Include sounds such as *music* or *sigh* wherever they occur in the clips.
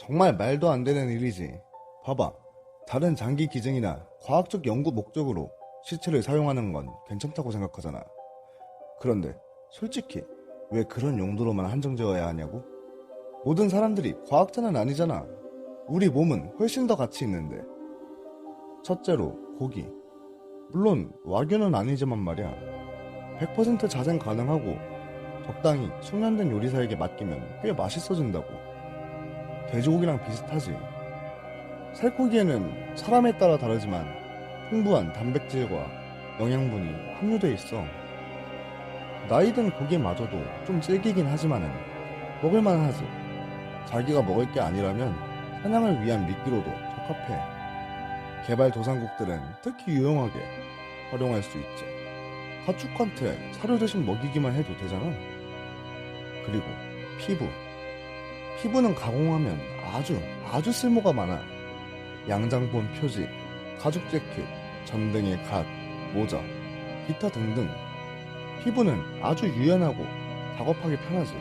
정말 말도 안 되는 일이지. 봐봐. 다른 장기 기증이나 과학적 연구 목적으로 시체를 사용하는 건 괜찮다고 생각하잖아. 그런데 솔직히 왜 그런 용도로만 한정되어야 하냐고? 모든 사람들이 과학자는 아니잖아. 우리 몸은 훨씬 더 가치 있는데. 첫째로 고기. 물론 와규는 아니지만 말이야. 100% 자생 가능하고 적당히 숙련된 요리사에게 맡기면 꽤 맛있어진다고. 돼지고기랑 비슷하지. 살코기에는 사람에 따라 다르지만 풍부한 단백질과 영양분이 함유돼 있어. 나이든 고기마저도 좀 질기긴 하지만은 먹을만 하지. 자기가 먹을 게 아니라면 사냥을 위한 미끼로도 적합해. 개발 도상국들은 특히 유용하게 활용할 수 있지. 가축한테 사료 대신 먹이기만 해도 되잖아. 그리고 피부. 피부는 가공하면 아주 아주 쓸모가 많아. 양장본 표지, 가죽 재킷, 전등의 갓, 모자, 기타 등등. 피부는 아주 유연하고 작업하기 편하지.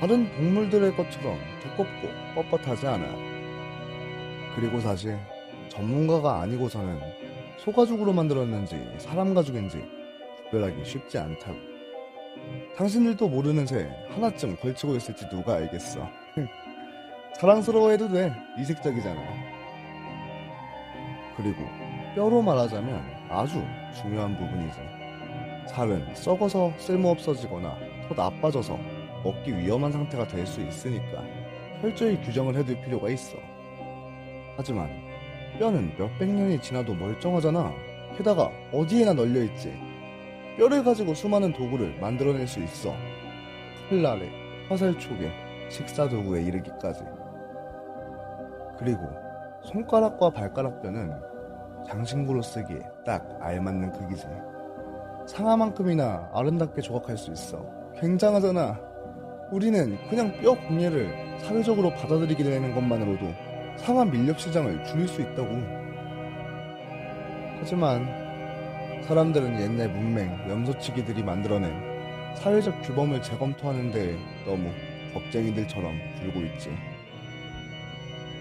다른 동물들의 것처럼 두껍고 뻣뻣하지 않아. 그리고 사실 전문가가 아니고서는 소가죽으로 만들었는지 사람 가죽인지 구별하기 쉽지 않다고. 당신들도 모르는 새 하나쯤 걸치고 있을지 누가 알겠어. *laughs* 사랑스러워해도 돼. 이색적이잖아. 그리고 뼈로 말하자면 아주 중요한 부분이지. 살은 썩어서 쓸모없어지거나 더 나빠져서 먹기 위험한 상태가 될 수 있으니까 철저히 규정을 해둘 필요가 있어. 하지만 뼈는 몇백 년이 지나도 멀쩡하잖아. 게다가 어디에나 널려있지. 뼈를 가지고 수많은 도구를 만들어낼 수 있어. 칼날에, 화살촉에, 식사도구에 이르기까지. 그리고 손가락과 발가락 뼈는 장신구로 쓰기에 딱 알맞는 크기지. 상하만큼이나 아름답게 조각할 수 있어. 굉장하잖아. 우리는 그냥 뼈 공예를 사회적으로 받아들이게 되는 것만으로도 상하 밀렵 시장을 줄일 수 있다고. 하지만 사람들은 옛날 문맹, 염소치기들이 만들어낸 사회적 규범을 재검토하는데 너무 겁쟁이들처럼 굴고 있지.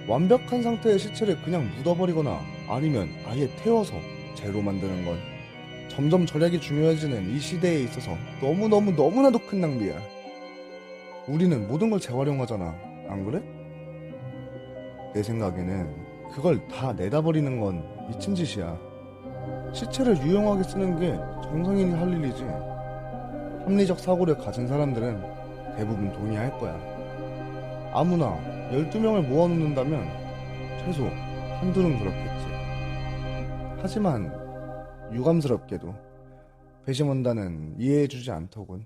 완벽한 상태의 시체를 그냥 묻어버리거나 아니면 아예 태워서 재로 만드는 건 점점 절약이 중요해지는 이 시대에 있어서 너무너무 너무나도 큰 낭비야. 우리는 모든 걸 재활용하잖아. 안 그래? 내 생각에는 그걸 다 내다버리는 건 미친 짓이야. 시체를 유용하게 쓰는 게 정상인이 할 일이지. 합리적 사고를 가진 사람들은 대부분 동의할 거야. 아무나 12명을 모아놓는다면 최소 한둘은 그렇겠지. 하지만 유감스럽게도 배심원단은 이해해주지 않더군.